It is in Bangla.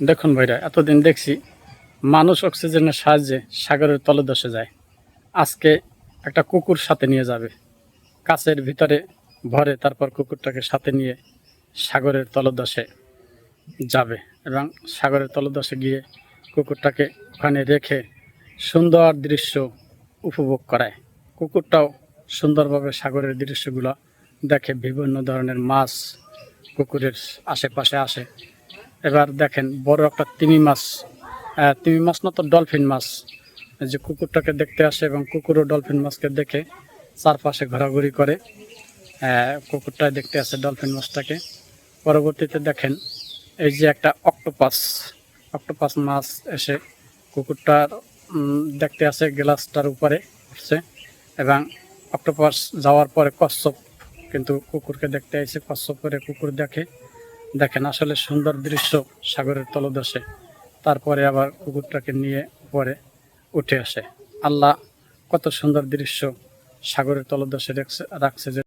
দেখুন ভাইরা, এতদিন দেখছি মানুষ অক্সিজেনের সাহায্যে সাগরের তলদেশে যায়। আজকে একটা কুকুর সাথে নিয়ে যাবে। কাছের ভিতরে ভরে তারপর কুকুরটাকে সাথে নিয়ে সাগরের তলদেশে যাবে এবং সাগরের তলদেশে গিয়ে কুকুরটাকে ওখানে রেখে সুন্দর দৃশ্য উপভোগ করায়। কুকুরটাও সুন্দরভাবে সাগরের দৃশ্যগুলো দেখে বিভিন্ন ধরনের মাছ কুকুরের আশেপাশে আসে। এবার দেখেন বড় একটা তিমি মাছ তিমি মাছ না তো ডলফিন মাছ। যে কুকুরটাকে দেখতে আসে এবং কুকুরও ডলফিন মাছকে দেখে চারপাশে ঘোরাঘুরি করে। আহ, কুকুরটায় দেখতে আসে ডলফিন মাছটাকে। পরবর্তীতে দেখেন এই যে একটা অক্টোপাস অক্টোপাস মাছ এসে কুকুরটার দেখতে আসে গ্লাসটার উপরে উঠছে এবং অক্টোপাস যাওয়ার পরে কচ্ছপ কিন্তু কুকুরকে দেখতে এসে কচ্ছপ করে কুকুর দেখে। দেখেন, আসলে সুন্দর দৃশ্য সাগরের তলদেশে। তারপরে আবার কুকুরটাকে নিয়ে পরে উঠে আসে। আল্লাহ কত সুন্দর দৃশ্য সাগরের তলদেশে রাখছে রাখছে যে